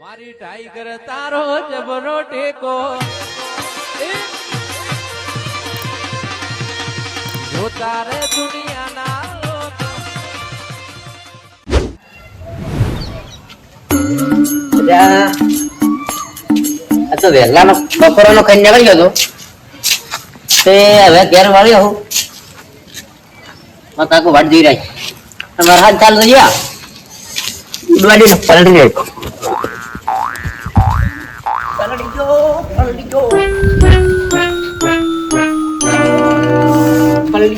મારી ટાઈગર તારો જબરો ટેકો જો તારે દુનિયાના તો વહેલાનો બપોરનો ખાઈને નીકળી હતો તે. હવે ઘેર વાળ્યો હું કાકુ વાટ જોઈ રહી મારા હાથ ચાલુ ગયા? ઉડવાડી પલટી પલટી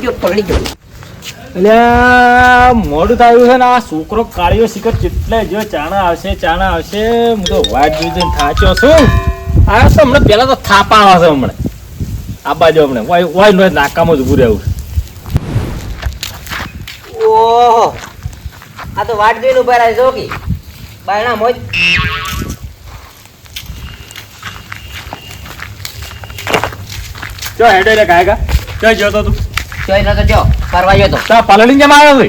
ગયો. પલટી ગયો એટલે મોડું થયું છે ને આ છોકરો કાળિયો શિખર કેટલે જો ચાણા આવશે ચાણા આવશે. હું તો વાટ જોઈ જોઈને થાચ્યો છું. આ તો હમણાં પેલા તો થાપા આવે છે હમણાં. આ બાજુ હમણાં. વાય વાય નો નાકામાં જ ઉભું રહેવું ઓહો. આ તો વાટ જોઈને ઊભા રહ્યા છો કે? બાયણા મોજ. ચો હેડે રે કાયગા ચો જોતો તું. જોઈ નતો જો કરવા ગયો તો. તા પલડી જમ આવ્યો છે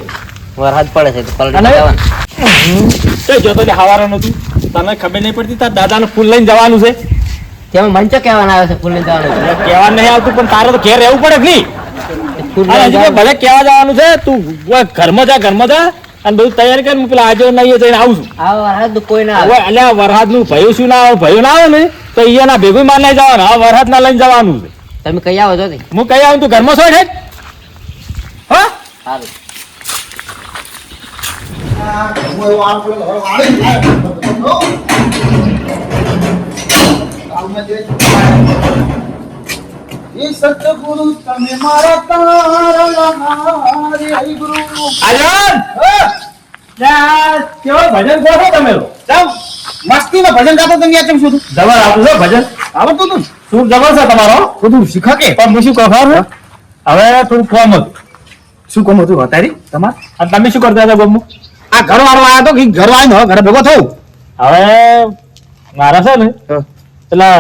વરસાદ પડે છે તો અને? જવાનું. ચો જોતો એટલે હવારનો તું. તને ખબર નહીં પડતી તાર દાદાનું ફૂલ લઈને જવાનું છે. તેમાં મંચો કહેવાના આવે છે ફૂલ લઈને જવાનું એટલે નહીં આવતું પણ તારે તો ઘેર રહેવું પડે નહીં તો. ભલે કેવા જવાનું છે તું ઘરમાં જા ઘરમાં જા અને બધું તૈયાર કરી હું પેલા આજે નહીં જઈને આવું છું. વરસાદ તો કોઈ ના આવે. અલ્યા વરસાદનું ભયું શું ના આવે? ભયું ના આવે ને? તો અહીંયાના ભેગું માર લઈ જવાનું આ વરસાદ ના લઈને જવાનું છે. તમે કઈ આવો છો હું કઈ આવું તું ઘરમાં છો ને? હા? સારું એ સતગુરુ તમે મારા તારા ગુરુ કેવો ભજન કહો તમે મસ્તી ચાલ મસ્તીમાં ભજન ગાતો તમે ન્યા કેમ શું તું? જબર આપું છો ભજન. આવડતું તું શું જબર છે તમારો? બધું શીખા કે પણ હું શું કહું ખબર હવે થોડું કોમ હતું. શું કોમ હતું હતારી તમાર? અને તમે શું કરતા હતા ગમું? આ ઘર વાળો આવ્યો તો કે ઘર હવે ઘરે ભેગો થયું. હવે મારા છે ને પેલા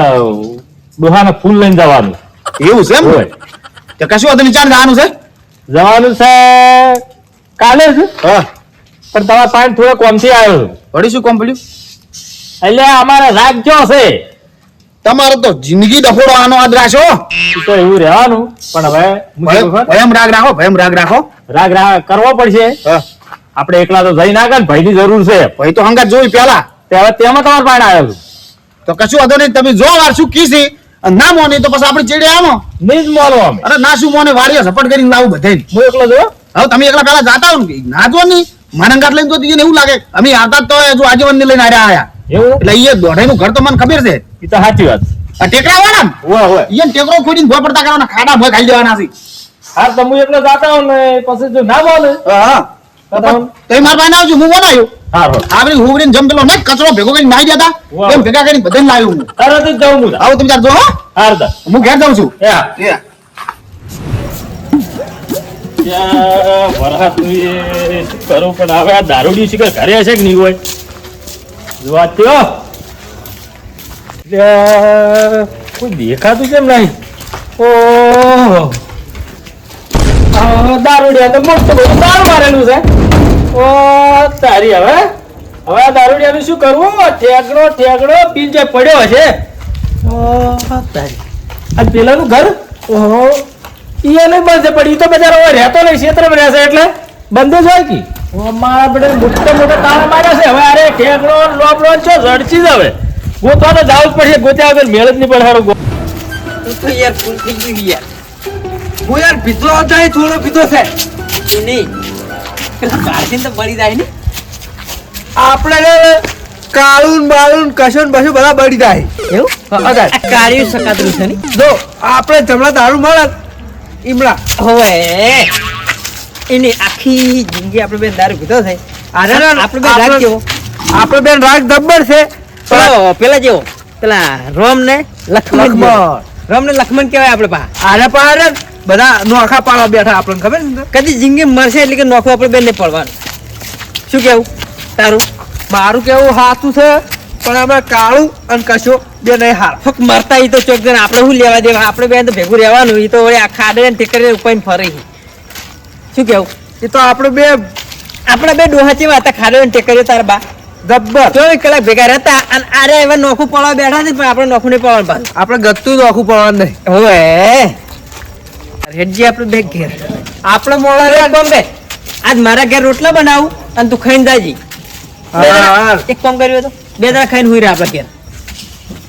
ડોહાને ફૂલ લઈને જવાનું. એવું છે એમ. તો કશું હતું વિચાર જવાનું છે. જવાનું છે કાલે જ? હા. પણ તમારા પાણી થોડો કોમથી આવ્યો છું. વળી શું કોમ પડ્યું? એટલે અમારે રાગ ક્યો છે? તમારો તો જિંદગી ડફોડો આનો આદ રાખો તો એવું રહેવાનું. પણ હવે? ભયમ રાગ રાખો ભયમ રાગ રાખો. રાગ રાગ કરવો પડશે. આપણે એકલા તો જઈ ના ભાઈ ની જરૂર છે. ભાઈ તો હંગાત જોઈ પેલા ત્યારે તેમાં તમારે પાણી આવ્યો તો કશું વાંધો નહીં તમે જો વાર શું કીધી ના મોની તો પછી આપણે ચેડે આવો. નહીં જ મોલો અમે. અરે ના શું મોને વાળીઓ ઝપટ કરીને લાવું બધે હું એકલો જો હવે તમે એકલા પેલા જાતા હો ને ના જો નહીં. માનંગાટ લઈને તો એને એવું લાગે અમે આવતા તો હજુ આજીવન ને લઈને આવ્યા આયા. એવું? એટલે એ દોઢાઈ નું ઘર તો મને ખબર છે. એ તો સાચી વાત. આ ટેકરા વાળા ને હોય હોય. ઈ ટેકરો ખોડીને ભોય પડતા કરવાના ખાડા ભોય ખાઈ દેવાના છે. હા તો હું એકલો જાતા હોઉં ને પછી જો ના બોલે? હા તો તમે- તો એ મારા પાસે આવજો હું બનાવ્યું હારો આવડી જમ પેલો નહીં કચરો ભેગો કરીને નાઈ દેતા. એમ ભેગા કરીને બધાને લાવ્યું હું. તરત જ જાઉં હું આવો તમે જો હો. ઘેર જાઉં છું. હા. કરું પણ હવે આ દારૂડિયું શિખર ઘરે હશે કે નહીં હોય? જોવા ત્યાં કોઈ દેખાતું કેમ નહીં ઓહો દારૂડિયા તો મોટું બધું દારૂ મારેલું છે ઓ તારી હવે હવે આ દારૂડિયાનું શું કરવું ઠેકડો ઠેકડો પીંજે પડ્યો છે ઓ તારી આ પેલાનું ઘર ઓહો નહીં બંધ પડી તો બજાર હવે રહેતો નહીં ક્ષેત્રમાં રહેશે એટલે બંધ જ હોય કી ઓ મારા બધા મોટા મોટા માર્યા છે. હવે અરે ઠેકડો છો જ હવે. ગોતવા તો જાવું જ પડશે. ગોત્યા વગર મેળ જ નહીં પડે સારું તો યાર ફૂલ થઈ ગયું યાર. હું યાર પીધો જાય થોડો પીધો છે. નહીં. કાઢીને તો બળી જાય ને. આપણે કાળું બાળું કશું ને બશું બધા બળી જાય. એવું? અગર કાળિયું છે ને? જો આપણે જમણા દારૂ મળે. ઈમડા હવે. એની આખી જિંદગી આપણે બેન દારૂ પીધો છે. અરે આપણે બેન રાગ આપણે- કેવો આપણે બેન રાગ દબ્બર છે. પેલો પેલા જેવો પેલા રોમ ને લખમણ. રોમ ને લખમણ કહેવાય આપણે પા. પાડે ને બધા નોખા પાડવા બેઠા આપણને ખબર ને? કદી જિંદગી મરશે એટલે કે નોખું આપણે બેન નહીં પડવાનું. શું કેવું? તારું? મારું કેવું હાથું છે પણ અમે કાળું અને કશો બે નહીં હાર. ફક મરતા એ તો ચોક આપણે શું લેવા દેવા? આપણે બેન તો ભેગું રહેવાનું એ તો વળી આ ખાડે ને ટેકરે ઉપાઈને ફરે. શું કેવું? એ તો આપણે બે આપણે બે ડોહા ચેવા હતા ખાડે ને ટેકરે તારા બા. ગબ્બર ચોવીસ કલાક ભેગા રહેતા અને આરે એવા નોખું પડવા બેઠા છે પણ આપણે નોખું નહીં પડવાનું પાછું આપણે ગતું નોખું પડવાનું નહીં. હવે. હેડજી આપણે બે ઘેર. આપણે મોડા રે બોમ્બે આજ મારા ઘેર રોટલા બનાવું અને તું ખાઈને જાજી. હા, એક કામ કર્યું તો બે દાડા ખાઈને હુઈ રહ્યા આપણે ઘેર.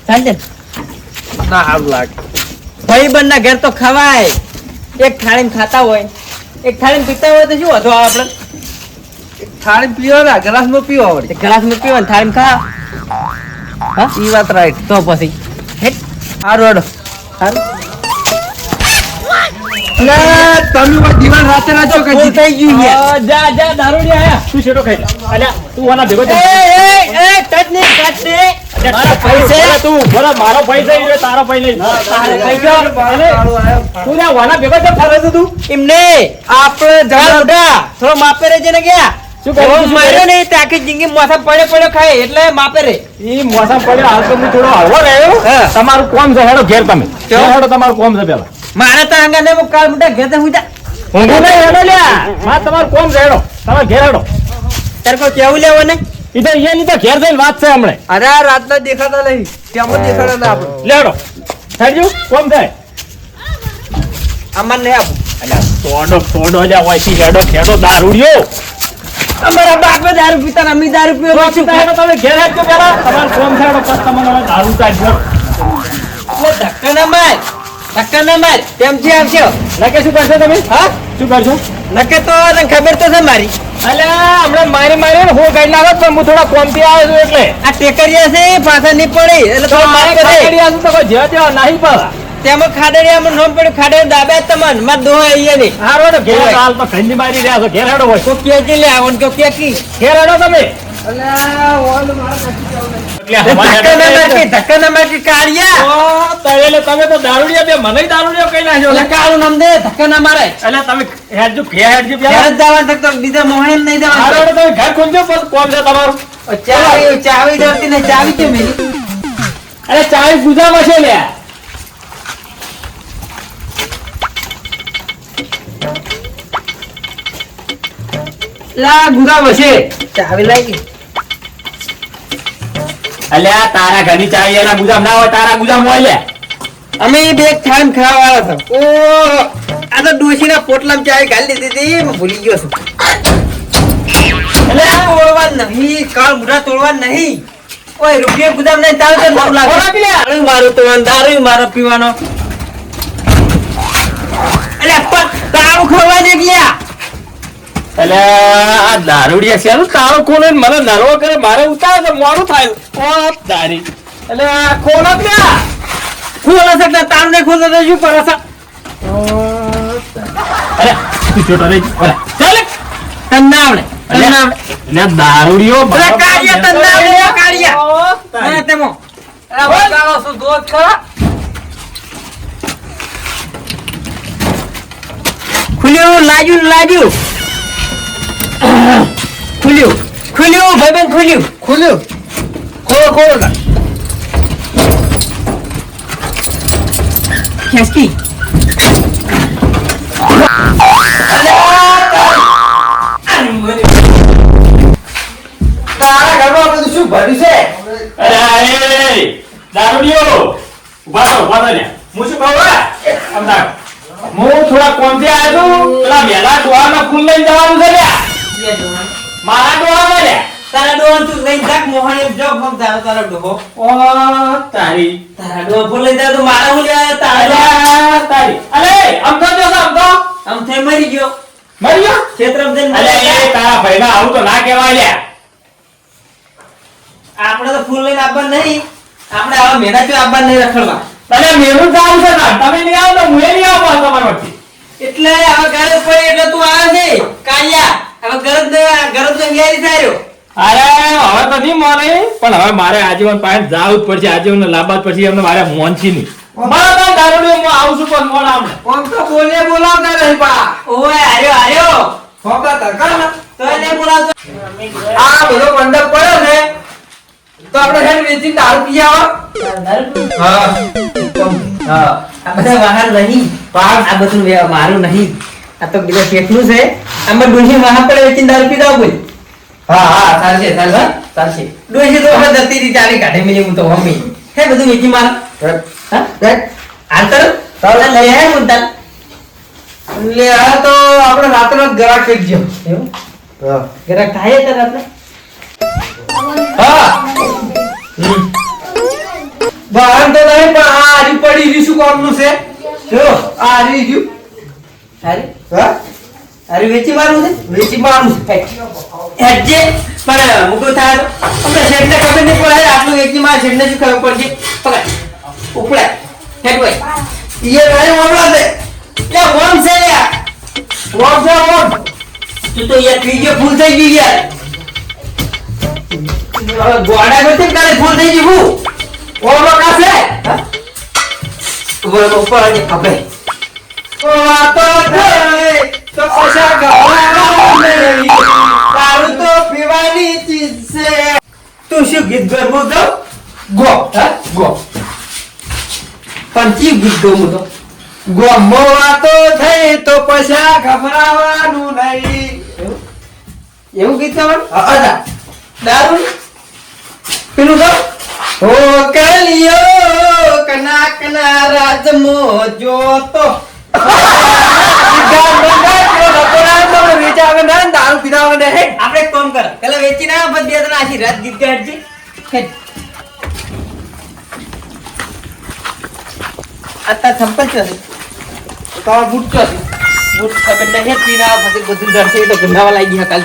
ચાલજે ને? ના સારું લાગે. ભાઈબંધ ના ઘેર તો ખવાય. એક થાળીમાં ખાતા હોય. એક થાળી પીતા હોય તો શું વાંધો આવે આપણે? થાળી પીવો ગ્લાસમાં પીવા આવડે. ગ્લાસમાં પીવા થાળી ખા. હા? ઈ વાત રાઈટ તો પછી. હેટ. સારું હેડો સારું તમે રાતે ના જો જા દારૂ આયા. તું શેઠો ખાઈ? અલ્યા તું આના ભેગો એ થા. એ એ ટચ નહીં ટચ નહીં મારા પૈસે તું બોલા મારો પૈસા ઈ તારો પૈ નહીં તારે પૈ તું ત્યાં વાના ભેગો કેમ ફરે છે તું? એમને આપણે ચાલ થોડો માપે રહેજે ને ગયા. શું કર્યું? માર્યો નહીં તે જિંદગી માથા પડ્યો પડ્યો ખાય એટલે માપે રે ઈ મોસમ પડ્યો હાલ તો હું થોડો હળવો રહ્યો. હા. તમારું કોમ છે હેડો ઘેર તમે. હેડો તમારું કોમ છે પેલા. મારે તો અંગા ને કાલ મોટા ઘેર હું જા. ઊંઘું નહીં હેડો લ્યા. માં તમારું કોમ છે હેડો. તમે ઘેર હેડો. તારે કોઈ કેવું લેવો ને? ઈ તો એની તો ઘેર જઈને વાત છે હમણે. અરે આ રાતના દેખાતા નહીં. ત્યાં દેખાતા ના આપણે. લેડો થેન્ક યુ કોમ થાય? આમાં નહીં આપું. અલ્યા તોડો તોડો લ્યા હોય હેડો ખેડો દારૂડિયો. અમારા બાપે દારૂ પીતા અમી દારૂ પીવો હેડો તમે ઘેર આવજો પેલા. તમાર કોમ છે હેડો પછી તમને હવે દારૂ કાઢજો. ઓ ધક્કા ના માર. ધક્કા ના માર. તેમ છે આવશો? નકે શું કરશો તમે? હા? શું કરશો? નકે તો તને ખબર તો છે મારી. અલ્યા હમણાં મારી મારી ને હું ગાડી લાવત પણ હું થોડા કોમથી આવ્યો છું એટલે. આ ટેકરિયા છે પાછા નહીં પડી એટલે તો મારી મારે મારે કરે ખાડી આવું તો જેવા તેવા નહીં પાડવા તેમાં ખાડરિયામાં નામ પડ્યું ખાડરિયા દાબે તમને માર દોહા અહીંયા નહીં. હારો ઘેર હાલ તો મારી રહ્યા છો ઘેર હેડો હોય. તો કે કે લે આવન કે કે કી ઘેર હેડો તમે. અલ્યા ઓલ મારા નથી જવું એટલે ધક્કા ના અમારે મારતી ધક્કા ના મારતી કાળિયા. ઓ, તો એટલે તમે તો દારૂડિયા બે મને દારૂડિયો કઈ નાખ્યો? કાળું નામ દે ધક્કા ના મારે. એટલે તમે હેડજો ઘેર હેડજો ઘેર પેલા જ જવાનું થતું તો બીજા મોહણે નહીં હારો તમે ઘર ખોલજો પછી કોમ છે તમારું. ચાવી ચાવી દોડતી ને ચાવી છે મેલી અરે ચાવી ગુજામાં છે લ્યા લા ગુદામ હશે ચાવી લાગી. અલ્યા તારા ઘરની ચાવી એના ગુજામ ના હોય તારા ગુજામ હોય લે. અમે બે ખાન ખાવા વાળા છો ઓ આ તો ડોશીના પોટલામાં ચાવી ગાલી દીધી હતી હું ભૂલી ગયો છું. એટલે આ તોડવા નહીં કાળ મુઢા તોડવા નહીં. ઓય રૂપિયા ગુદામ નહીં તાવ તો નવ લાગે. મારું તોડવાનું દારૂ મારો પીવાનો. એટલે પણ તારું ખોરવા દે ગયા એટલે આ દારૂડિયા છે. તારો ખોલે મને નરવો કરે મારે ઉતાર તો મોડું થાય. ઓ દારી? એટલે ખોલો જ લ્યા ખોલો શકતા તારું નહીં ખોલો તો શું કરો છે? અરે તું છોટો રે ચાલ. તને આવડે તને આવડે એટલે દારૂડિયો અરે કાળિયા તને ના આવડે કાળિયા. ઓ, ના તેમાં. અરે બતાવો શું દોત ખરા? ખુલ્યું લાગ્યું લાગ્યું. ખુલ્યું ખુલ્યું ભાઈબંધ ખુલ્યું. ખુલ્યું. ખોલો ખોલો ના. ખેંચતી તારા ઘરમાં બધું શું ભર્યું છે? અરે દારૂડિયો. ઊભા થો ઊભા થો હું શું કહું હે? આમ હું થોડા કોમથી આવ્યો છું. પેલા વહેલા ડોહાના ફૂલ લઈને જવાનું છે લ્યા. મારા તારા તું લઈને જાક મોહણે જો ફોન તારો તારો ડોહો. ઓ તારી. તારા ડોહન ફોન લઈને તો મારા હું જાય તારા તારી. અલે આમ તો જો આમ તો આમ થઈ મરી ગયો. મરી ગયો? ક્ષેત્રમાં જઈને અલે એ તારા ભાઈના આવું તો ના કહેવાય લ્યા આપણે તો ફૂલ લઈને આવવા નહીં. આપણે આવા મેળા જો આવવા નહીં રખડવા? તને મેરું જ છે ને. તમે નહીં આવો તો હું નહીં આવો તમારા એટલે હવે ગાડે પડે એટલે તું આવે છે. કાળિયા. હવે ગરજ ગરજ ને વિહારી અરે હવે તો નહીં મારે પણ હવે મારે આજીવન પાસે જવું જ પડશે. આજીવન લાવવા જ એમને મારે મોનથી નહીં. બરાબર દારૂડિયો હું આવું છું પણ મોન આમ. તો બોલે બોલાવતા નહીં પા ઓય હાર્યો હાર્યો. ફોકા તરકા ના. તો એને બોલાવતો આ બધો મંડપ પડ્યો ને તો આપણે હેડ વેચીને દારૂ પી આવા. હા. હા. આ બધા વાહન નહીં. આ બધું મારું નહીં. આ તો બીજા કેટલું છે? આમાં ડોહી વાહન પડે વેચીને દારૂ પીધા બોલ હા હા ચાલશે ચાલશે ચાલશે. ડોહી તો હવે જતી રહી ચાલી કાઢે મિલી હું તો મમ્મી. હે બધું વેચી માર. હા આંતર તો લઈ હે મુદ્દા. લે આ તો આપણે રાતનો ગરાક થઈ ગયો એવું? હા. ગ્રાહક ખાઈએ તાર આપણે? હા. બહાર તો નહીં પણ આ હજી પડી રહ્યું શું કામનું છે? જો આ હજી ગયું અરે હા? અરે વેચી મારું છે? વેચી મારું છે. હેડજે. પણ મૂકું થાય અમને શેઠને ખબર નહીં પડે. આટલું વેચી મારે શેઠને શું ખબર પડશે? પકડ. ઉપડે. હેડ ભાઈ. એ ભાઈ મોકલા દે. એ ઓમ છે યાર? વોમ છે વોટ તું તો યાર ત્રીજો ફૂલ થઈ ગયું યાર. ગોડા ગતિ તારે ફૂલ થઈ ગયું ઓમ કાસે ઉપર ઉપર આજે ખબર. વાતો ગીત ગરબું તો? ગો, હા તો? ગભરાવાનું નહીં. એવું ગીત અદા. દારૂ? પેલું તો ઓ કલિયો કના કના રાજમો જોતો. હે આપણે બે ત્રણ આશીર્વાદ ગીત ગાડજે હેડ. સંપલ છે તમારા બુટ તો બૂટ ખબર નહીં પીના પછી બધું જડશે તો ગંધાવા લાગી ગયા કાલ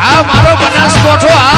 આ મારો બનાસકોઠો આ